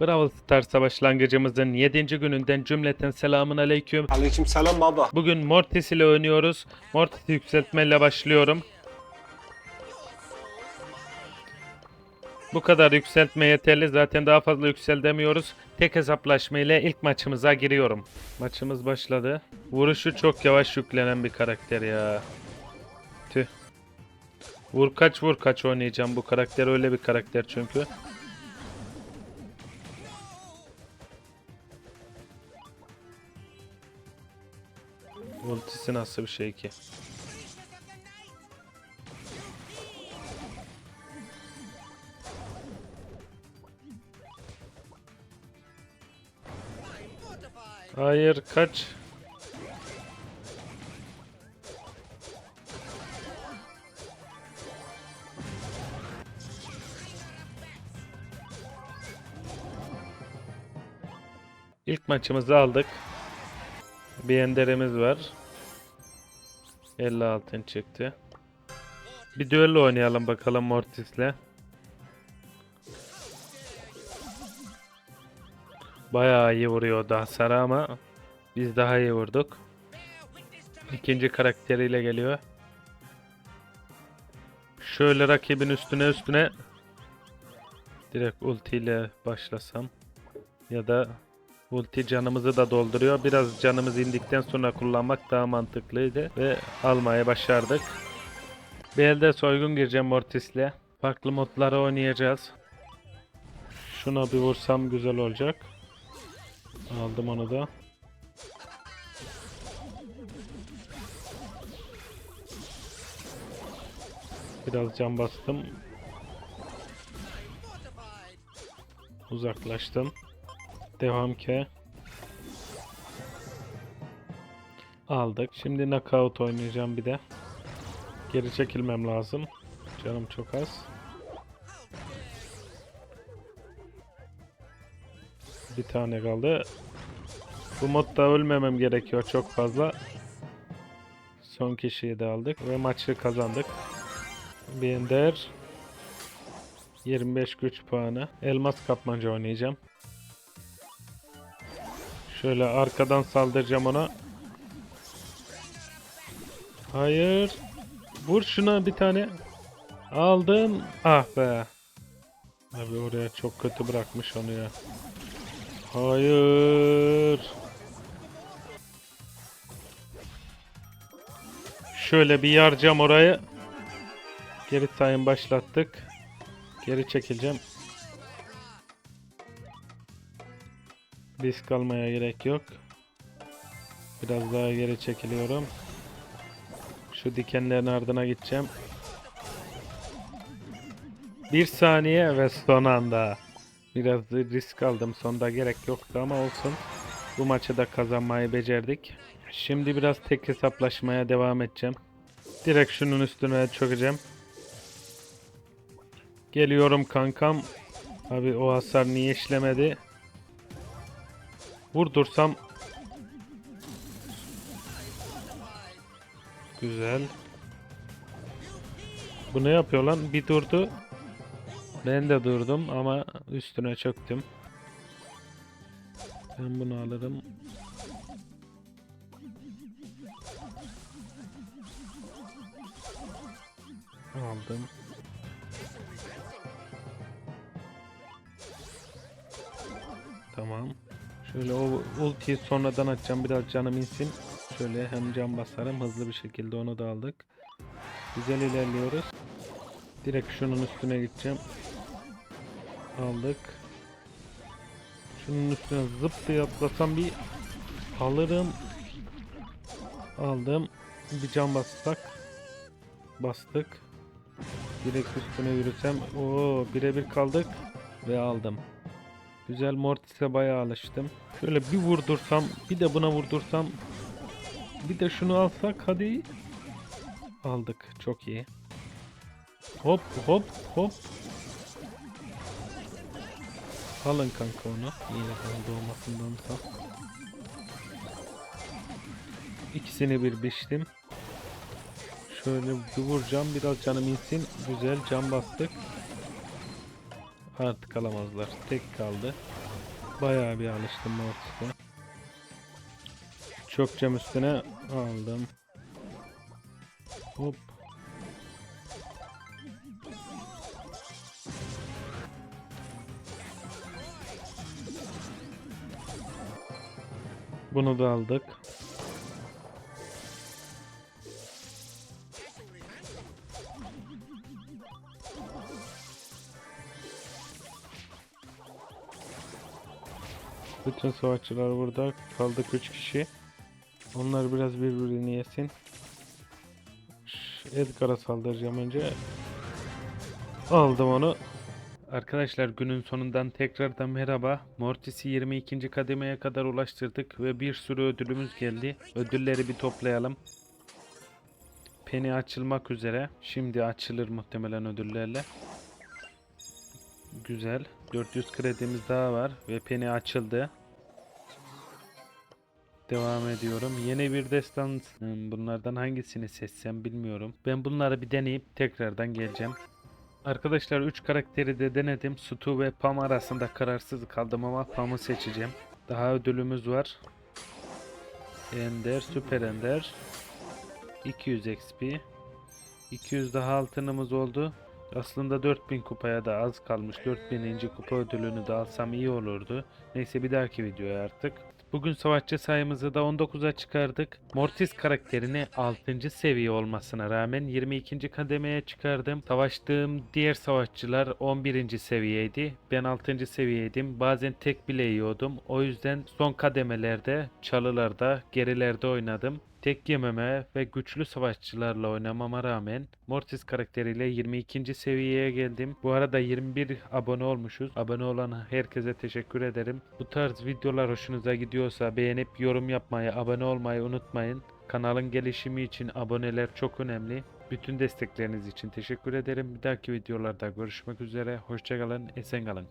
Brawl Stars'a başlangıcımızın 7. gününden cümleten selamun aleyküm. Aleyküm selam baba. Bugün Mortis ile oynuyoruz. Mortis yükseltmeyle başlıyorum. Bu kadar yükseltme yeterli. Zaten daha fazla yükseltemiyoruz. Tek hesaplaşma ile ilk maçımıza giriyorum. Maçımız başladı. Vuruşu çok yavaş yüklenen bir karakter ya. Tüh. Vur kaç vur kaç oynayacağım. Bu karakter öyle bir karakter çünkü. Ultisi nasıl bir şey ki? Hayır kaç. İlk maçımızı aldık. Bir enderimiz var. 50 altın çıktı. Bir düello oynayalım bakalım Mortis'le. Bayağı iyi vuruyor da hasar ama biz daha iyi vurduk. İkinci karakteriyle geliyor. Şöyle rakibin üstüne üstüne direkt ultiyle başlasam ya da ulti canımızı da dolduruyor. Biraz canımız indikten sonra kullanmak daha mantıklıydı ve almayı başardık. Bir elde soygun gireceğim Mortis'le. Farklı modları oynayacağız. Şuna bir vursam güzel olacak. Aldım onu da. Biraz can bastım. Uzaklaştım. Devam ki. Aldık. Şimdi knockout oynayacağım bir de. Geri çekilmem lazım. Canım çok az. Bir tane kaldı. Bu modda ölmemem gerekiyor çok fazla. Son kişiyi de aldık ve maçı kazandık. Binder 25 güç puanı. Elmas kapmaca oynayacağım. Şöyle arkadan saldıracağım ona. Hayır. Vur şuna bir tane. Aldım. Ah be. Abi oraya çok kötü bırakmış onu ya. Hayır. Şöyle bir yaracağım orayı. Geri sayım başlattık. Geri çekileceğim. Risk almaya gerek yok. Biraz daha geri çekiliyorum. Şu dikenlerin ardına gideceğim. Bir saniye ve son anda. Biraz risk aldım. Sonda gerek yoktu ama olsun. Bu maçı da kazanmayı becerdik. Şimdi biraz tek hesaplaşmaya devam edeceğim. Direkt şunun üstüne çökeceğim. Geliyorum kankam. Abi o hasar niye işlemedi? Vurdursam Güzel. Bu ne yapıyor lan? Bir durdu. Ben de durdum ama üstüne çöktüm. Ben bunu alırım. Aldım. Şöyle o ultiyi sonradan açacağım. Biraz canım insin. Şöyle hem can basarım hızlı bir şekilde onu da aldık. Güzel ilerliyoruz. Direkt şunun üstüne gideceğim. Aldık. Şunun üstüne zıp diye atlasam bir alırım. Aldım. Bir can bassak. Bastık. Direkt üstüne yürüsem. Oo birebir kaldık. Ve aldım. Güzel Mortis'e bayağı alıştım. Şöyle bir vurdursam, bir de buna vurdursam, bir de şunu alsak hadi. Aldık. Çok iyi. Hop hop hop. Alın kanka onu. Yine kaldı olmasındansa. İkisini bir biçtim. Şöyle bir vuracağım. Biraz canım insin. Güzel can bastık. Artık alamazlar. Tek kaldı. Bayağı bir alıştım Mortis'e. Çok cam üstüne aldım. Hop. Bunu da aldık. Bütün savaşçılar burada. Kaldık 3 kişi. Onlar biraz birbirini yesin. Edgar'a saldıracağım önce. Aldım onu. Arkadaşlar günün sonundan tekrardan merhaba. Mortis'i 22. kademeye kadar ulaştırdık ve bir sürü ödülümüz geldi. Ödülleri bir toplayalım. Penny açılmak üzere. Şimdi açılır muhtemelen ödüllerle. Güzel. 400 kredimiz daha var ve açıldı. Devam ediyorum. Yeni bir destan. Hmm, Bunlardan hangisini seçsem bilmiyorum. Ben bunları bir deneyip tekrardan geleceğim. Arkadaşlar 3 karakteri de denedim. Stu ve Pam arasında kararsız kaldım ama Pam'ı seçeceğim. Daha ödülümüz var. Ender, Süper Ender. 200 XP. 200 daha altınımız oldu. Aslında 4000 kupaya da az kalmış. 4000. kupa ödülünü de alsam iyi olurdu. Neyse bir dahaki videoya artık. Bugün savaşçı sayımızı da 19'a çıkardık. Mortis karakterini 6. seviye olmasına rağmen 22. kademeye çıkardım. Savaştığım diğer savaşçılar 11. seviyeydi. Ben 6. seviyeydim. Bazen tek bile yiyordum. O yüzden son kademelerde, çalılarda, gerilerde oynadım. Tek yememe ve güçlü savaşçılarla oynamama rağmen Mortis karakteriyle 22. seviyeye geldim. Bu arada 21 abone olmuşuz. Abone olan herkese teşekkür ederim. Bu tarz videolar hoşunuza gidiyorsa beğenip yorum yapmayı, abone olmayı unutmayın. Kanalın gelişimi için aboneler çok önemli. Bütün destekleriniz için teşekkür ederim. Bir dahaki videolarda görüşmek üzere. Hoşçakalın, esen kalın.